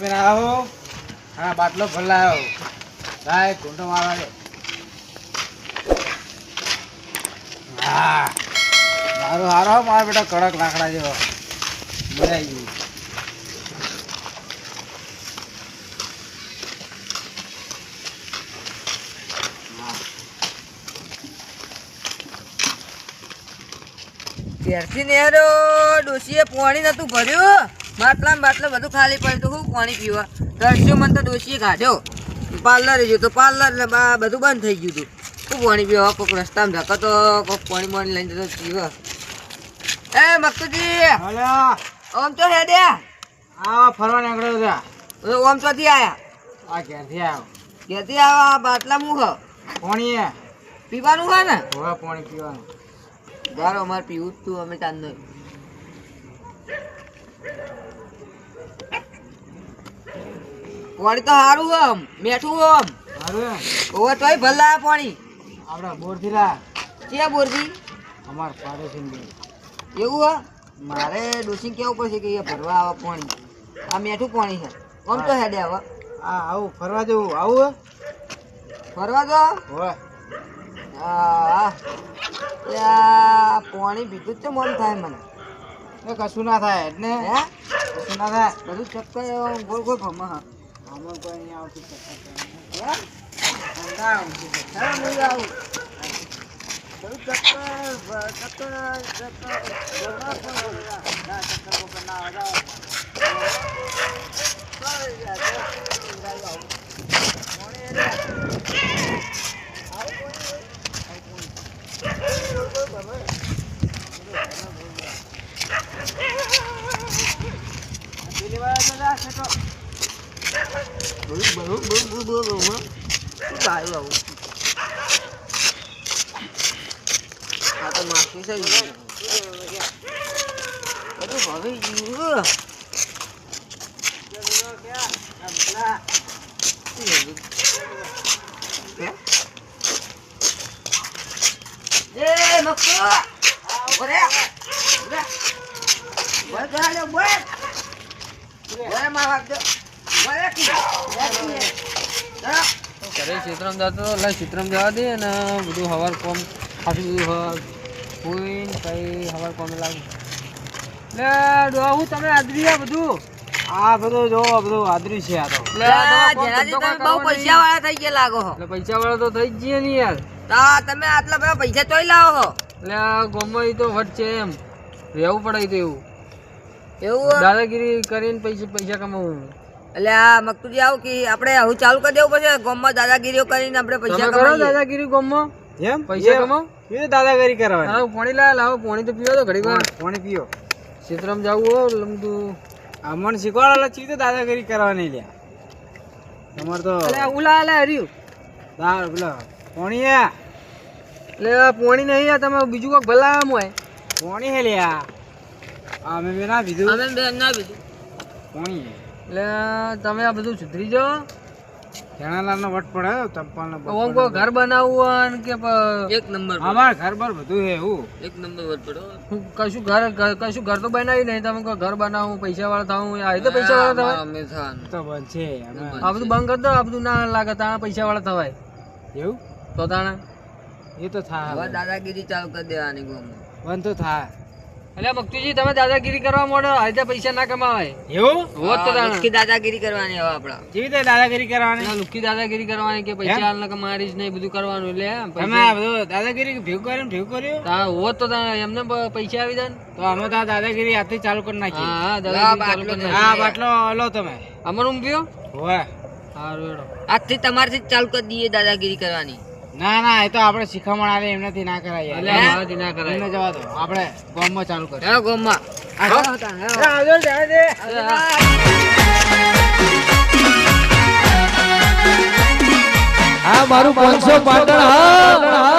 પીને આવો. હા, બાટલો ભરલાયો. ભાઈ, ઘૂંટો મારવા દે. હારો, મારો બેટા કડક લાકડા જેવો. મજા આવી ગઈ. ઘેરથી નેરો ડોશીએ પાણી નતું ભર્યું? બાટલા બાટલા બધું ખાલી પડ્યું તો હું પાણી પીવા? દર્શ્યો મને તો ડોશીએ કાઢ્યો પાર્લર ગયો તો પાર્લર ને બા બધું બંધ થઈ ગયું હતું. શું પાણી પીવા કોઈક રસ્તામાં ધક્કો કોઈક પાણી પાણી લઈને જતો પીવા. એ મક્તુજી! ઓમ તો હેડ્યા આવા ફરવા નીકળ્યો છે. ઓમ ચોથી આયા? આ ક્યાંથી આવ્યો ઘેરથી આવા? બાટલા મુખ પાણી પીવાનું હોય ને? હવે પાણી પીવાનું. ગારો અમારે પીવું જ તું અમે તાન પાણી તો સારું આમ મેઠું આમ. સારું ઓવે તોય ભલા પાણી. આપણા બોરથી લા. ક્યાં બોરથી? અમાર પાડોશી એવું હા? મારે ડોસી કેવું પડશે કે એ ભરવા આવે પાણી. આ મેઠું પાણી છે. આમ તો હેડે આવે આ આવું ફરવા જવું આવું ફરવા જો. હવે. હા આ પાણી પીધું જ મન થાય મને. એ કશું ના થાય એટલે હે? કશું ના થાય. બધું ચક્કર ગોળ ગોળ હા આમાં કોઈ નહીં આવતું? ના આવતું ચક્કર. હા, હું આવું. બધું ચક્કર, ચક્કર, ચક્કર. ના, આવે. પેલી વાર તો જા, છેટો. બહુ, બહુ, બહુ, બહુ, બહુ, બહુ, હં. શું ભાઈ આવું? આ તો માખી છે ઈ. બધું ભરાઈ ગયું. શું હતું? હે? એ મક્કુ! ઊભો રે. ઊભો રે. ઊભો રે, જરા લે, ઊભો રે. ઊભો રે, માં વાગજો. ઊભો રે, કીધું. લે, કીધું. જરા. ઘરે ચિત્રમ જતો એટલે ચિત્રમ જવા દે અને બધું હવાર કોમ ખાસું બધું હવાર કઈ હવાર કોમ લાગે લે ડોહું તમે આદરી આ બધું આ બધું જો બધું આદરી છે આ તો બહુ પૈસા વાળા થઈ ગયા લાગો એટલે પૈસા વાળા તો થઈ જ ગયા ને યાર તા તમે આટલા બધા પૈસા તોય લાવો એટલે આ તો વટ છે એમ રહેવું પડે તો એવું એવું દાદાગીરી કરીને પૈસા પૈસા કમાવું એટલે આ મકતુજી આવું કે આપણે આવું ચાલુ કરી દેવું પડશે. ગોમમાં દાદાગીરીઓ કરીને આપણે પૈસા કરો દાદાગીરી ગોમમાં? એમ? પૈસા કમાવો? એ દાદાગીરી કરવા હા પાણી લાવ લાવો પાણી તો પીવો તો ઘડી વાર. પાણી પીવો ચિત્રમ જવું હોય લમતું અમને શીખવાડેલા ચીજ તો દાદાગીરી કરવાની લ્યા તમારે તો ઉલા આલે હર્યું. દાળ પેલા પાણી હે. એટલે આ પોણી નહીં આ તમે બીજું કોઈક ભલા આમ હોય. પાણી હે લ્યા આ. મેં બે ના પીધું. અમે બે ના બીજું પાણી હે. એટલે તમે આ બધું સુધરી જાઓ. જણાલાલ નો વટ પડે ચંપલ ઓમ ઘર બનાવવું કે એક નંબર અમાર ઘર પર બધું હે એવું. એક નંબર વર પડો. કશું ઘર કશું ઘર તો બનાવી નહીં. તમે ઘર બનાવું પૈસા વાળા થવું આ તો પૈસા વાળા થવાય? અમે થાન તો બંધ છે આ બધું બંધ કરી દો આ બધું ના લાગે તાણા પૈસા વાળા થવાય. એવું? તો તાણા? એ તો હવે દાદાગીરી ચાલુ કરી દેવાની ગામમાં બંધ તો થાય એટલે મકતુજી તમે દાદાગીરી કરવા માંડો આજે પૈસા ના કમાવાય. એવું? હોત તો હા, તાણા દાદાગીરી કરવાની હવે આપડા કેવી રીતે દાદાગીરી કરવાની? એટલે દાદાગીરી કરવાની કે પૈસા હાલ ને મારીશ નહીં બધું કરવાનું એટલે તમે આ બધું દાદાગીરી ભેગું કર્યું ભેગું કર્યું? તા હોત તો એમને પૈસા આવી જાય તો અમે તો દાદાગીરી હાથે ચાલુ કરી નાખી. હા હા દાદાગીરી. હા બાટલો લો તમે. અમારું ઊંઘ્યો હોય સારું હેડો. તમારથી જ ચાલુ કરી દઈએ દાદાગીરી કરવાની. ના ના એ તો આપણે શીખામણ આલે એમનાથી ના કરાય એટલે મારાથી ના કરાય. એમને જવા દો. આપણે ગામમાં ચાલુ ગામમાં. આવજો દે. હા. મારું પાંચસો પાટણ હા.